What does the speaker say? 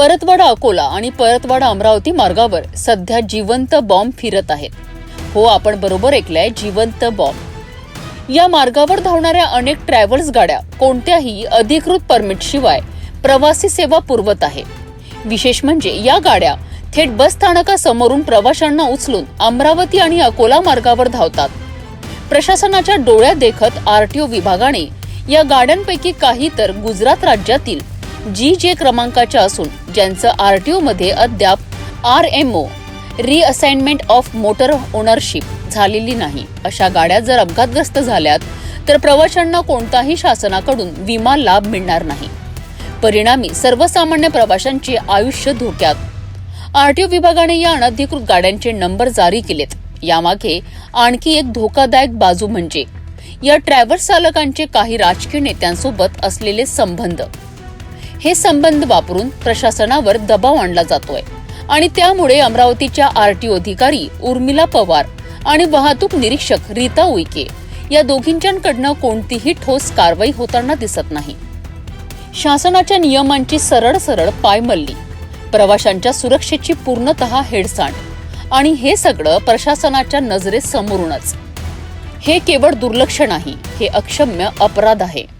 परतवाडा अकोला आणि परतवाडा अमरावती मार्गावर सध्या जिवंत बॉम्ब फिरत आहेत. हो आपण बरोबर ऐकलंय जिवंत बॉम्ब. या मार्गावर धावणाऱ्या अनेक ट्रॅव्हल्स गाड्या कोणत्याही अधिकृत परमिट शिवाय प्रवासी सेवा पुरवत आहे. विशेष म्हणजे या गाड्या थेट बस स्थानकासमोरून प्रवाशांना उचलून अमरावती आणि अकोला मार्गावर धावतात. प्रशासनाच्या डोळ्यात देखत आरटीओ विभागाने या गाड्यांपैकी काही तर गुजरात राज्यातील जी जे क्रमांकाच्या असून ज्यांचं आर टी ओमध्ये अद्याप R M O reassignment of motor ownership झालेली नाही. अशा गाड्या जर अपघातग्रस्त झाल्यात तर प्रवाशांना कोणताही शासनाकडून विमा लाभ मिळणार नाही. परिणामी सर्वसामान्य प्रवाशांचे आयुष्य धोक्यात. आरटीओ विभागाने या अनधिकृत गाड्यांचे नंबर जारी केलेत. यामागे आणखी एक धोकादायक बाजू म्हणजे या ट्रॅव्हल्स चालकांचे काही राजकीय नेत्यांसोबत असलेले संबंध. हे संबंध वापरून प्रशासनावर दबाव आणला जातोय. आणि त्यामुळे अमरावतीच्या आरटीओ अधिकारी उर्मिला पवार आणि वाहतूक निरीक्षक रीता उईके या दोघींच्याकडनं कोणतीही ठोस कारवाई होताना दिसत नाही. शासनाच्या नियमांची सरळ सरळ पायमल्ली प्रवाशांच्या सुरक्षेची पूर्णतः हेडसांड आणि हे सगळं प्रशासनाच्या नजरेसमोरूनच. हे केवळ दुर्लक्ष नाही हे अक्षम्य अपराध आहे.